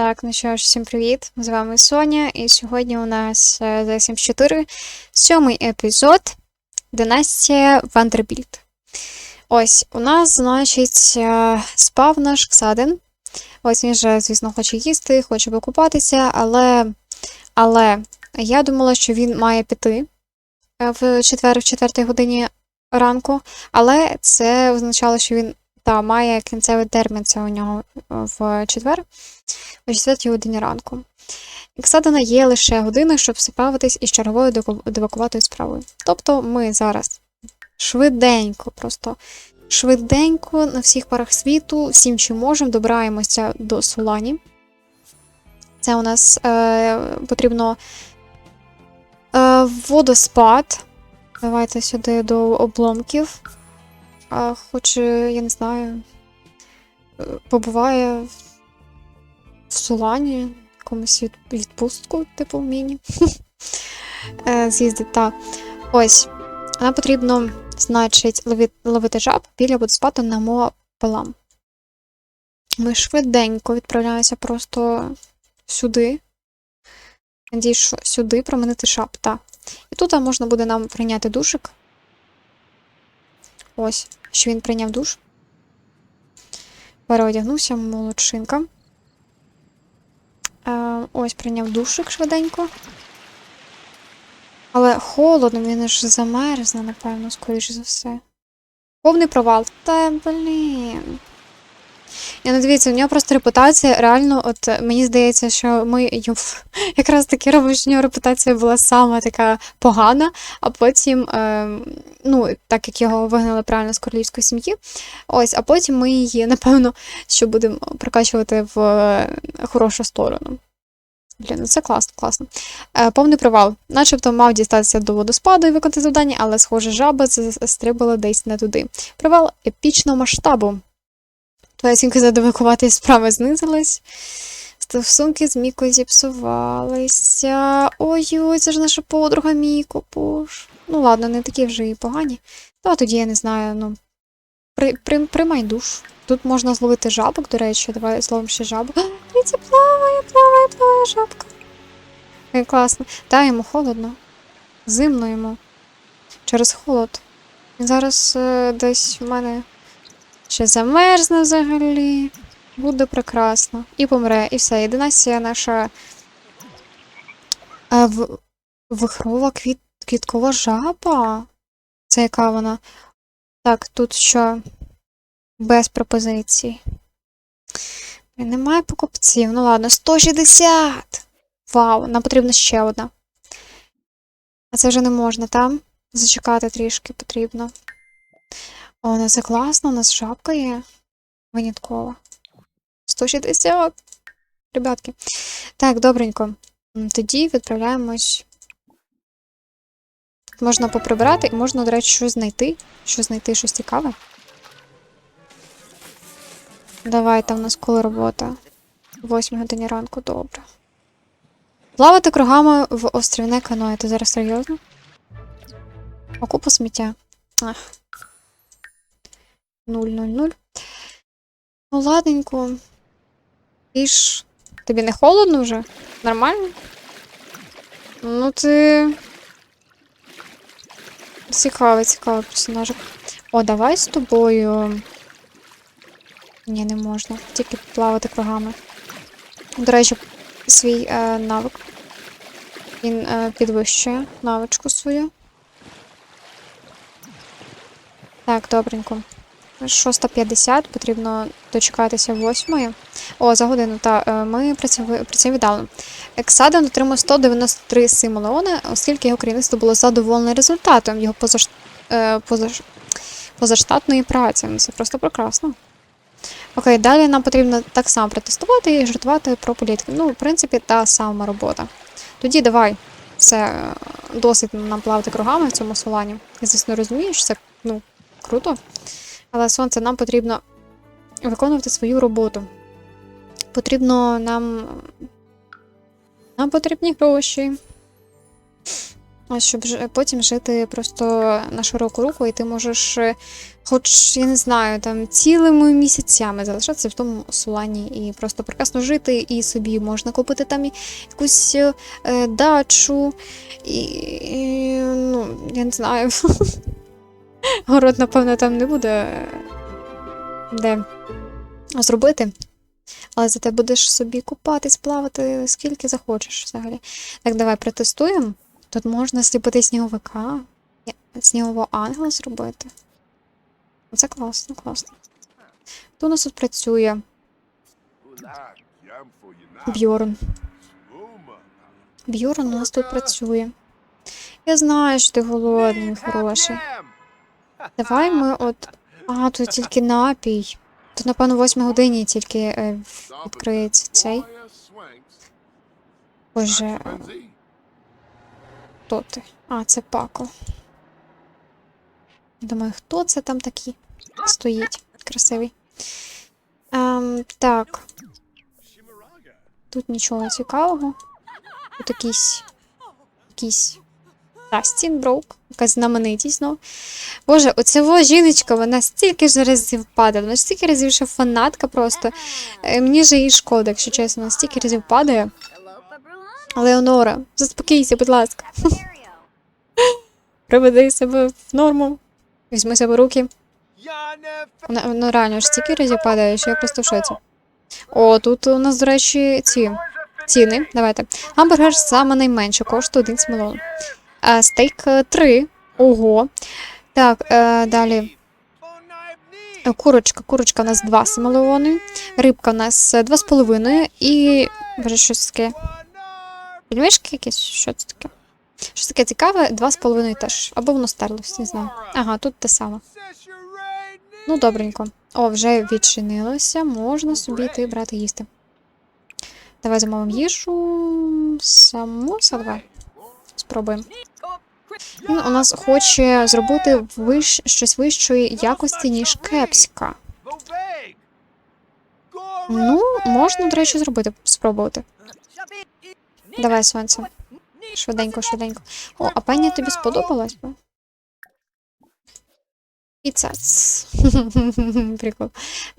Так, ну що ж, всім привіт! З вами Соня, і сьогодні у нас е, The Sims 4, сьомий епізод Династія Вандербільд. Ось, у нас, значить, е, спав наш Ксаден. Ось він же, звісно, хоче їсти, хоче викупатися, але, але я думала, що він має піти е, в четвер, в четвертій годині ранку, але це означало, що він та, має кінцевий термін, це у нього е, в четвер о 4 годині ранку. Іксадена є лише година, щоб справитись із черговою девакуватою справою. Тобто ми зараз швиденько, просто швиденько на всіх парах світу, всім, чим можемо, добираємося до Солані. Це у нас е, потрібно е, водоспад. Давайте сюди до обломків. А, хоч, е, я не знаю, е, побуває в Солані, якомусь відпустку, типу міні. Е, З'їздить, так. Ось. Нам потрібно, значить, лови- ловити жаб біля водоспаду на Моапалам. Ми швиденько відправляємося просто сюди. Надіюсь, сюди промінити жаб, так. І тут можна буде нам прийняти душик. Ось, що він прийняв душ. Переодягнувся, молодшинка. Е, ось прийняв душик швиденько. Але холодно, він аж замерзне, напевно, скоріше за все. Повний провал. Та блін. Я не дивіться, у нього просто репутація. Реально, от е, мені здається, що ми якраз таки робимо, що у нього репутація була саме така погана, а потім, е, ну, так як його вигнали правильно з королівської сім'ї, ось, а потім ми її, напевно, що будемо прокачувати в е, хорошу сторону. Блін, ну це класно, класно. Е, повний провал. Начебто мав дістатися до водоспаду і виконати завдання, але, схоже, жаба з- стрибала десь не туди. Провал епічного масштабу. Твоя оцінка за довикувати справи знизилась. Стосунки з Мікою зіпсувалися. Ой-ой, це ж наша подруга Міко, боже. Ну ладно, не такі вже і погані. Ну, а тоді я не знаю, ну. При, при, приймай душ. Тут можна зловити жабок, до речі, давай зловимо ще жабу. Дивіться, плаває, плаває, плаває жабка. Як класно. Та йому холодно. Зимно йому. Через холод. Він зараз е, десь в мене ще замерзне взагалі. Буде прекрасно. І помре, і все. І династія наша. Е, в... Вихрова квіт... квіткова жаба. Це яка вона? Так, тут що? Без пропозицій. Немає покупців. Ну ладно, 160! Вау, нам потрібна ще одна. А це вже не можна, там? Зачекати трішки потрібно. О, ну це класно, у нас жабка є. Виняткова. 160. Ребятки. Так, добренько. Тоді відправляємось. Можна поприбирати і можна, до речі, щось знайти. Щось знайти, щось цікаве. Давай, там у нас коли робота. 8 годині ранку, добре. Плавати кругами в острівне каное. Ти зараз серйозно? А купа сміття. Ах. 0-0-0. Ну, ладненько. Ти ж. Тобі не холодно вже? Нормально? Ну, ти. Цікавий, цікавий персонажик. О, давай з тобою. Ні, не можна. Тільки плавати кругами. До речі, свій е, навик. Він е, підвищує навичку свою. Так, добренько. 6.50, потрібно дочекатися 8. О, за годину, та е, ми працюємо віддалено. Ексаден отримав 193 симолеони, оскільки його керівництво було задоволене результатом його позаш... е, позаш... позаштатної праці. Ну, Це просто прекрасно. Окей, далі нам потрібно так само протестувати і жартувати про політику. Ну, в принципі, та сама робота. Тоді давай. Це е, досить нам плавати кругами в цьому солані. Я, звісно, розумію, що це ну, круто. Але сонце нам потрібно виконувати свою роботу. Потрібно нам. Нам потрібні гроші. Щоб потім жити просто на широку руку, і ти можеш, хоч, я не знаю, там цілими місяцями залишатися в тому солані і просто прекрасно жити, і собі можна купити там якусь е, дачу, і, і, ну, я не знаю. Город, напевно, там не буде е, де зробити. Але зате будеш собі купатись, плавати скільки захочеш взагалі. Так, давай протестуємо. Тут можна сліпити сніговика, снігового ангела зробити. Це класно, класно. Хто у нас тут працює? Бьорн. Бьорн у нас тут працює. Я знаю, що ти голодний, хороший. Давай ми от. А, тут тільки напій. Тут, напевно, в 8 годині тільки е, відкриється цей. Боже, хто ти? А, це Пако. Думаю, хто це там такий стоїть? Красивий. Ем, так. Тут нічого цікавого. Тут якийсь. Якийсь. Дастін Броук, якась знаменитість знов. Боже, оця жіночка, вона стільки ж разів падає, вона стільки разів ще фанатка просто. Е, Мені ж її шкода, якщо чесно, вона стільки разів падає. Леонора, заспокійся, будь ласка. Приведи себе в норму. Візьми себе руки. Вона, вона реально ж стільки разів падає, що я просто в шоці. О, тут у нас, до речі, ці ціни. Давайте. Гамбургер саме найменше, коштує 1 смелон. Стейк 3. Ого. Так, е, далі. Е, Курочка, курочка у нас 2 смелони. Рибка у нас 2,5. І. Боже, щось таке. Пельмешки якісь? Що це таке? Щось таке цікаве, 2,5 теж. Або воно стерлось, не знаю. Ага, тут те саме. Ну, добренько. О, вже відчинилося. Можна собі йти брати їсти. Давай замовимо їжу. Самоса, давай. Спробуємо. Він у нас хоче зробити виш... щось вищої якості, ніж кепська. Ну, можна, до речі, зробити, спробувати. Давай, сонце. Швиденько, швиденько. О, а пані тобі сподобалось? би? Піцац. Прикол.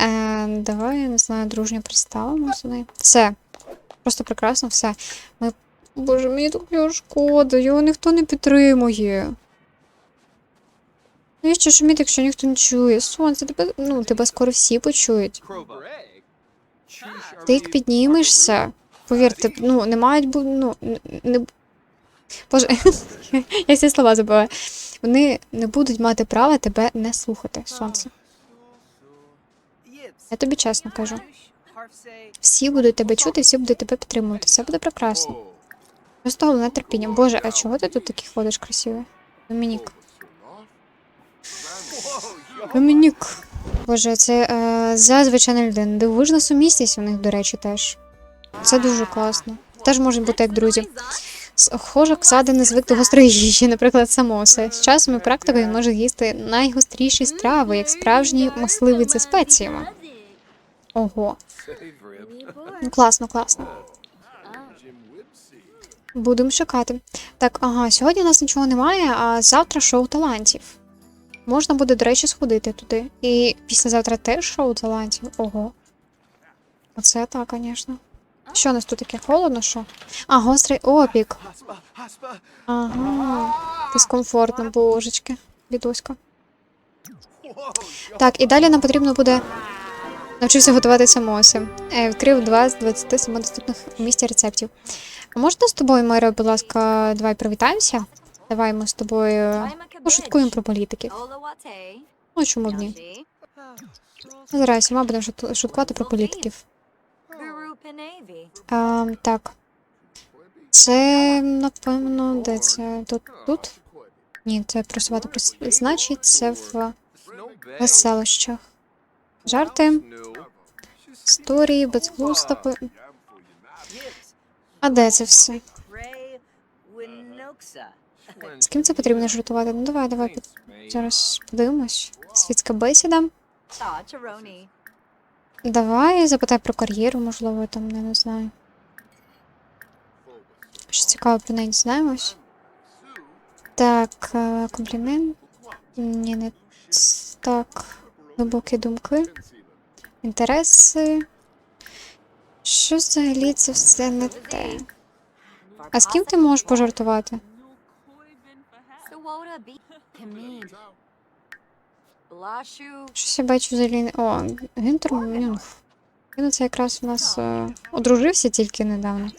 Е, давай, я не знаю, дружньо представимо сюди. Все. Просто прекрасно, все. Ми... Боже, мені так його шкода, його ніхто не підтримує. Навіщо шуміти, якщо ніхто не чує? Сонце, тебе, ну, тебе скоро всі почують. Ти як піднімешся, повірте, ну, не мають бути, ну, не... Боже, я всі слова забуваю. Вони не будуть мати права тебе не слухати, сонце. Я тобі чесно кажу. Всі будуть тебе чути, всі будуть тебе підтримувати. Все буде прекрасно. Головне терпіння. Боже, а чого ти тут такий ходиш красивий? Домінік. Домінік. Боже, це е, зазвичайна людина. Дивовижна сумісність у них, до речі, теж. Це дуже класно. Теж можуть бути як друзі. Схоже, Ксади не звик до гострої їжі, наприклад, самоси. З часом і практикою може їсти найгостріші страви, як справжній мисливець зі спеціями. Ого. Ну, класно, класно. Будемо шукати. Так, ага, сьогодні у нас нічого немає, а завтра шоу талантів. Можна буде, до речі, сходити туди. І післязавтра теж шоу талантів. Ого. Оце так, звісно. Що у нас тут таке холодно, що? А, гострий опік. Ага. Дискомфортно, божечки. Бідоська. Так, і далі нам потрібно буде навчився готувати самоси. Е, Відкрив два з 27 доступних в місті рецептів. А можна з тобою, Майра, будь ласка, давай привітаємося? Давай ми з тобою пошуткуємо про політиків. Ну, чому б ні? Зараз сама будемо шуткувати про політиків. А, так. Це, напевно, де це? Тут? Тут? Ні, це просувати прос- Значить, це в веселощах. Жарти, історії, безглузда. А де це все? З ким це потрібно жартувати? Ну давай, давай під- зараз подивимось. Світська бесіда. Давай запитай про кар'єру, можливо, там, я не знаю. Що цікаво про неї дізнаємось. Так, е, комплімент. Ні, не так. Глибокі думки. Інтереси. Що взагалі це все не те? А з ким ти можеш пожартувати? Щось я бачу взагалі. не- О, Гюнтер Мюнх. Він це якраз у нас е, одружився тільки недавно.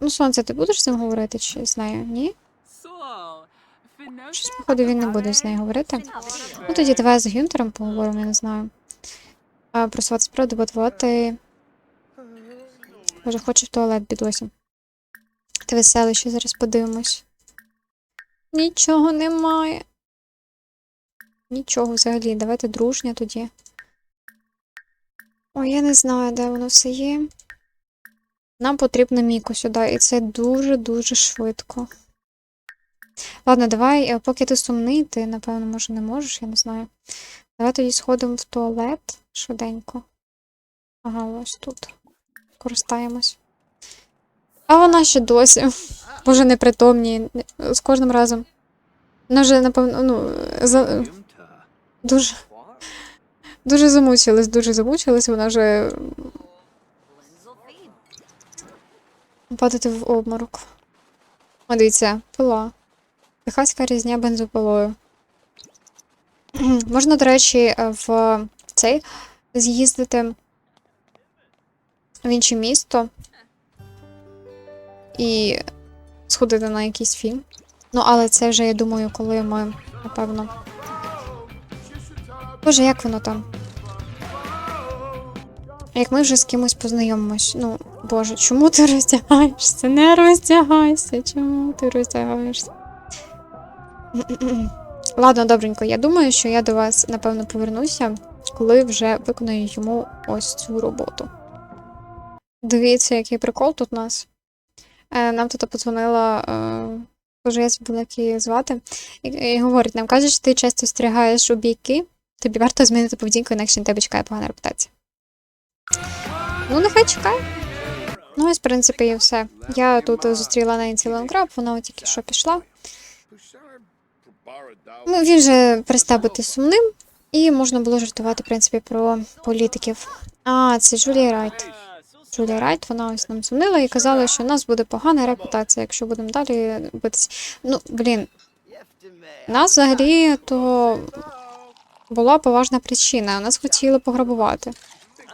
Ну, сонце, ти будеш з ним говорити чи з нею? Ні? Щось, походу, він не буде з нею говорити. Ну тоді давай з Гюнтером поговоримо, я не знаю. А, просувати справу, дебатувати. Може, хоче в туалет бідосі. Ти веселий, ще зараз подивимось. Нічого немає. Нічого взагалі. Давайте дружня тоді. Ой, я не знаю, де воно все є. Нам потрібно Міку сюди, і це дуже-дуже швидко. Ладно, давай, е, поки ти сумний, ти, напевно, може, не можеш, я не знаю. Давай тоді сходимо в туалет швиденько. Ага, ось тут. Користаємось. А вона ще досі. Боже, непритомні. З кожним разом. Вона вже, напевно, ну, за... дуже. Дуже замучилась, дуже замучилась, вона вже падати в обморок. О, дивіться, пила. Техаська різня бензопилою. Можна, до речі, в цей з'їздити в інше місто і сходити на якийсь фільм. Ну, але це вже, я думаю, коли ми, напевно. Боже, як воно там? Як ми вже з кимось познайомимось. Ну, боже, чому ти роздягаєшся? Не роздягайся. Чому ти роздягаєшся? Ладно, добренько, я думаю, що я до вас, напевно, повернуся, коли вже виконую йому ось цю роботу. Дивіться, який прикол тут у нас. Е, нам тут подзвонила, боже, я забула, як її звати, і, говорить нам, каже, що ти часто стрігаєш у бійки, тобі варто змінити поведінку, інакше на тебе чекає погана репутація. Ну, нехай чекає. Ну, ось, в принципі, і все. Я тут зустріла Ненсі Лонграб, вона тільки що пішла. Ну, він же перестав бути сумним, і можна було жартувати, в принципі, про політиків. А, це Джулія Райт. Джулія Райт, вона ось нам сумнила і казала, що у нас буде погана репутація, якщо будемо далі битися. Ну, блін, у нас взагалі то була поважна причина. Нас хотіли пограбувати.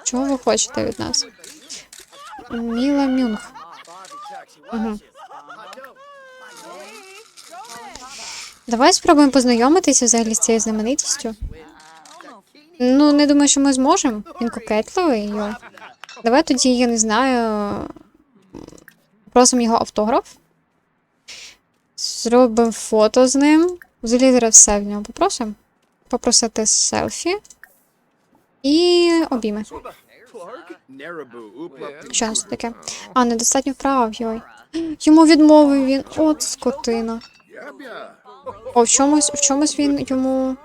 Чого ви хочете від нас? Міла Мюнх. Угу. Давай спробуємо познайомитися взагалі з цією знаменитістю. Ну, не думаю, що ми зможемо. Він кокетливий. Йо. Давай тоді, я не знаю. Просимо його автограф. Зробимо фото з ним. Взагалі зараз все в нього попросимо. Попросити селфі. І обійми. Що тут таке? А, недостатньо вправ, йой. Йому відмовив він. От скотина. О, в чомусь, в чомусь він йому.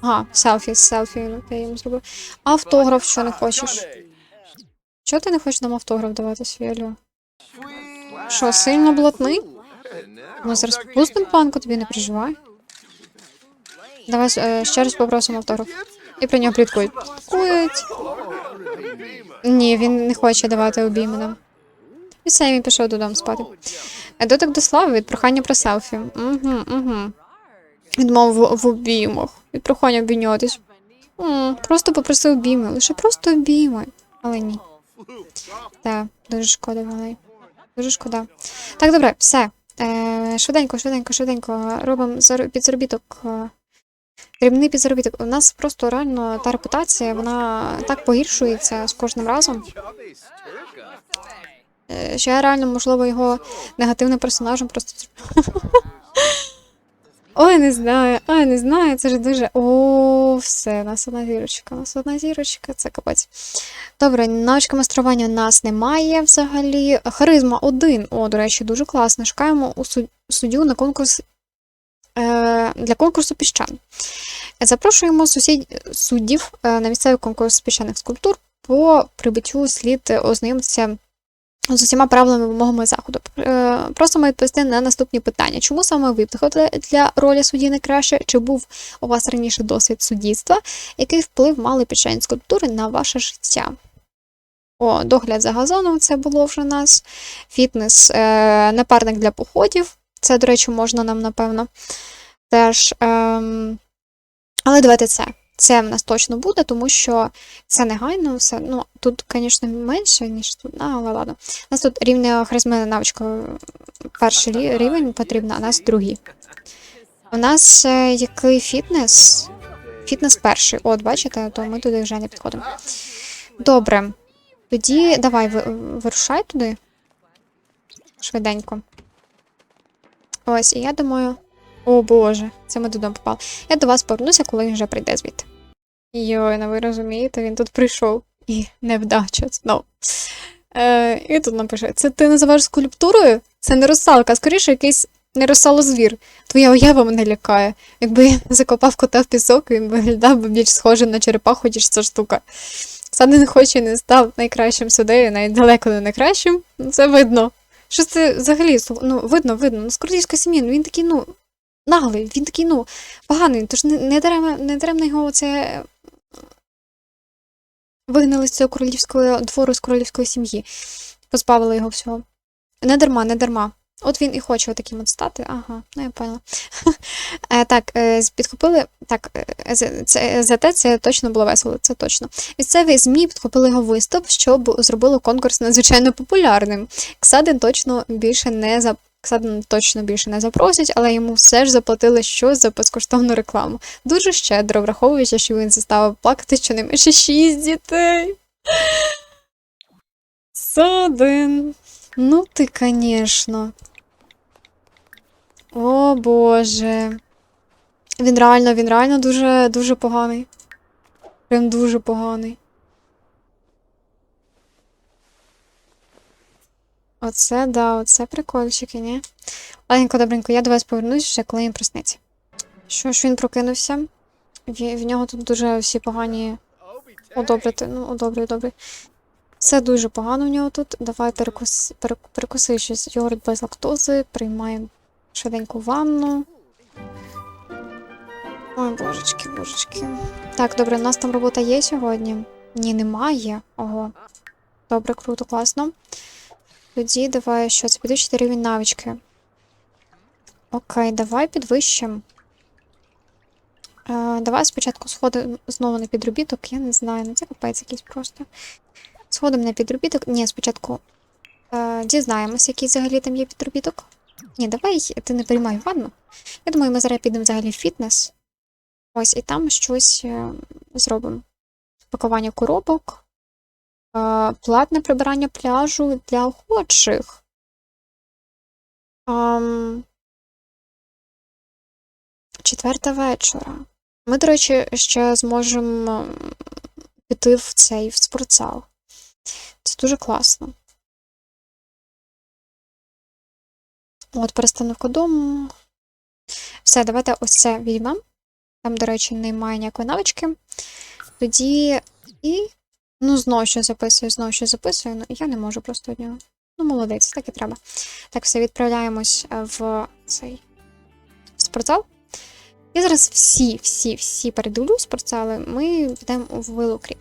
Ага, селфі, селфі він окей йому зробив. Автограф, що не хочеш? Чого ти не хочеш нам автограф давати, Свєлю? Що, сильно блатний? Ми зараз пустимо планку, тобі не переживай. Давай е, ще раз попросимо автограф. І про нього пліткують. Ні, він не хоче давати обійми нам. І все, він пішов додому спати. Е, Дотик до слави від прохання про селфі. Угу, угу. Відмов в, обіймах. Від прохання обійнятись. Просто попросив обійми. Лише просто обійми. Але ні. Так, дуже шкода, малий. Дуже шкода. Так, добре, все. Е, швиденько, швиденько, швиденько. Робимо підзаробіток. е, Дрібний підзаробіток. У нас просто реально та репутація, вона так погіршується з кожним разом. Е, Що я реально, можливо, його негативним персонажем просто. Ой, не знаю, ой, не знаю, це ж дуже. О, все, нас одна зірочка, нас одна зірочка, це капець. Добре, навичка майстрування у нас немає взагалі. Харизма 1. О, до речі, дуже класно. Шукаємо у суддю на конкурс е, для конкурсу піщан. Запрошуємо сусід... суддів е, на місцевий конкурс піщаних скульптур. По прибуттю слід ознайомитися з усіма правилами вимогами заходу. Е, Просимо відповісти на наступні питання. Чому саме ви підходили для ролі судді найкраще? Чи був у вас раніше досвід суддівства? Який вплив мали печень скульптури на ваше життя? О, догляд за газоном це було вже у нас. Фітнес, е, напарник для походів. Це, до речі, можна нам, напевно. Теж. Ем... Але давайте це. Це в нас точно буде, тому що це негайно все. Ну, тут, звісно, менше, ніж тут, але ладно. У нас тут рівня харизми навичка перший рівень потрібно, а нас другий. У нас е, який фітнес? Фітнес перший. От, бачите, то ми туди вже не підходимо. Добре. Тоді давай вирушай туди. Швиденько. Ось, і я думаю. О Боже, це ми додому попали. Я до вас повернуся, коли він вже прийде звідти. Йой, ну ви розумієте, він тут прийшов. І невдача знов. Е, і тут напише: це ти називаєш скульптурою? Це не русалка, скоріше якийсь не русалозвір. Твоя уява мене лякає. Якби я закопав кота в пісок, він виглядав би більш схожим на черепаху, ніж ця штука. Садин хоч і не став найкращим суддею, навіть далеко не найкращим, ну, це видно. Що це взагалі? Ну, видно, видно. Ну, з королівської сім'ї, ну він такий, ну, наглий, він такий, ну, поганий. Тож не, не, даремно, не даремно його це вигнали з цього королівського двору з королівської сім'ї. Позбавили його всього. Не дарма, не дарма. От він і хоче таким от стати. Ага, ну я поняла. Е, Так, е, підхопили. Так, е, з- це, точно було весело, це точно. Місцеві ЗМІ підхопили його виступ, що зробило конкурс надзвичайно популярним. Ксадин точно більше не за. Точно більше не запросять, але йому все ж заплатили щось за безкоштовну рекламу. Дуже щедро, враховуючи, що він заставив плакати щонайменше шість дітей. Садин. Ну ти, конечно. О Боже. Він реально, він реально дуже, дуже поганий. Прям дуже поганий. Оце, да, оце прикольчики, ні? Ладненько, добренько, я до вас повернусь вже, коли він проснеться. Що ж він прокинувся? В, в нього тут дуже всі погані одобрити. Ну, одобрюй, добре. Все дуже погано в нього тут. Давай перекус, перекуси щось йогурт без лактози, приймаємо швиденьку ванну. Ой, божечки, божечки. Так, добре, у нас там робота є сьогодні? Ні, немає. Ого. Добре, круто, класно. Тоді давай що це підвищити рівень навички. Окей, давай підвищимо. Е, давай спочатку сходимо знову на підробіток, я не знаю, ну це капець якийсь просто. Сходимо на підробіток. Ні, спочатку е, дізнаємося, який взагалі там є підробіток. Ні, давай ти не приймай ванну. Я думаю, ми зараз підемо взагалі в фітнес. Ось, і там щось е, зробимо. Пакування коробок, платне прибирання пляжу для охочих. Четверта вечора. Ми, до речі, ще зможемо піти в цей в спортзал. Це дуже класно. От, перестановка дому. Все, давайте ось це візьмемо. Там, до речі, немає ніякої навички. Тоді і. Ну, знову що записую, знову що записую. Ну, я не можу просто одного. Ну, молодець, так і треба. Так, все, відправляємось е, в цей спортзал. Я зараз всі, всі, всі передивлю спортзали. Ми йдемо в Willow Creek.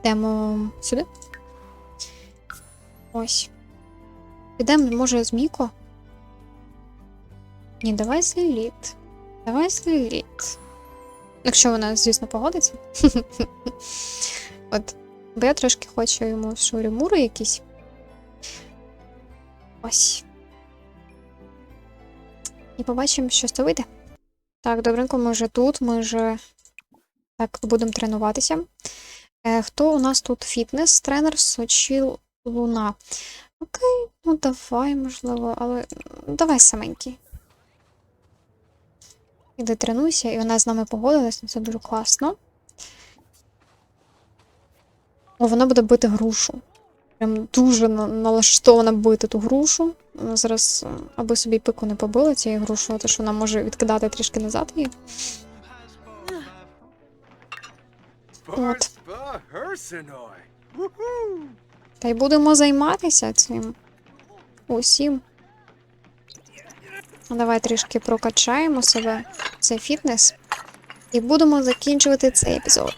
Йдемо сюди. Ось. Підемо, може, з Міко? Ні, давай з Ліліт. Давай з Ліліт. Якщо вона, звісно, погодиться. От. Бо я трошки хочу йому шурі-мури якісь. Ось. І побачимо, що з того вийде. Так, добренько, ми вже тут, ми вже так будемо тренуватися. Е, хто у нас тут фітнес? Тренер Сочі Луна. Окей, ну давай, можливо, але давай саменький. Іди тренуйся, і вона з нами погодилась, це дуже класно. О, вона буде бити грушу. Прям дуже налаштована бити ту грушу. Зараз, е, аби собі пику не побила цією грушою, то що вона може відкидати трішки назад її. Woohoo! Та й будемо займатися цим. Усім. Ну, Давай трішки прокачаємо себе. Це фітнес. І будемо закінчувати цей епізод.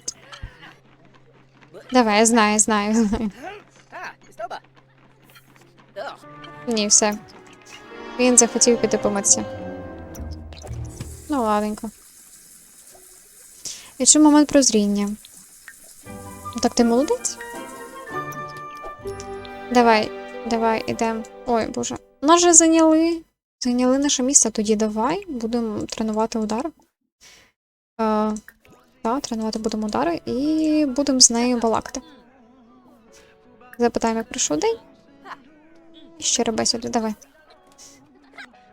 Давай, я знаю, знаю, знаю. Ні, все. Він захотів піти помитися. Ну, ладненько. І ще момент прозріння. Ну так ти молодець? Давай, давай, ідемо. Ой, боже. Нас зайняли. Зайняли наше місце. Тоді давай будемо тренувати удар. Е, так, тренувати будемо удари і будемо з нею балакати. Запитаємо, як пройшов день. Ще бесіду, давай.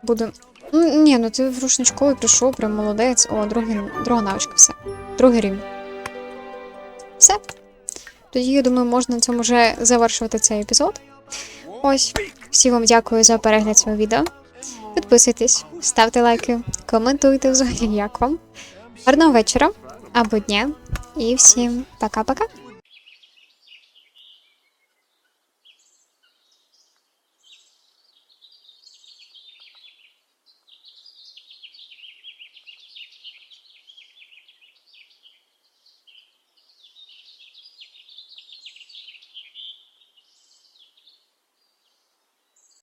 Будем. Ну, ні, ну ти в рушничковий прийшов, прям молодець. О, другий, друга навичка, все. Другий рівень. Все. Тоді, я думаю, можна на цьому вже завершувати цей епізод. Ось. Всім вам дякую за перегляд цього відео. Підписуйтесь, ставте лайки, коментуйте взагалі, як вам. Гарного вечора або дня. І всім пока-пока.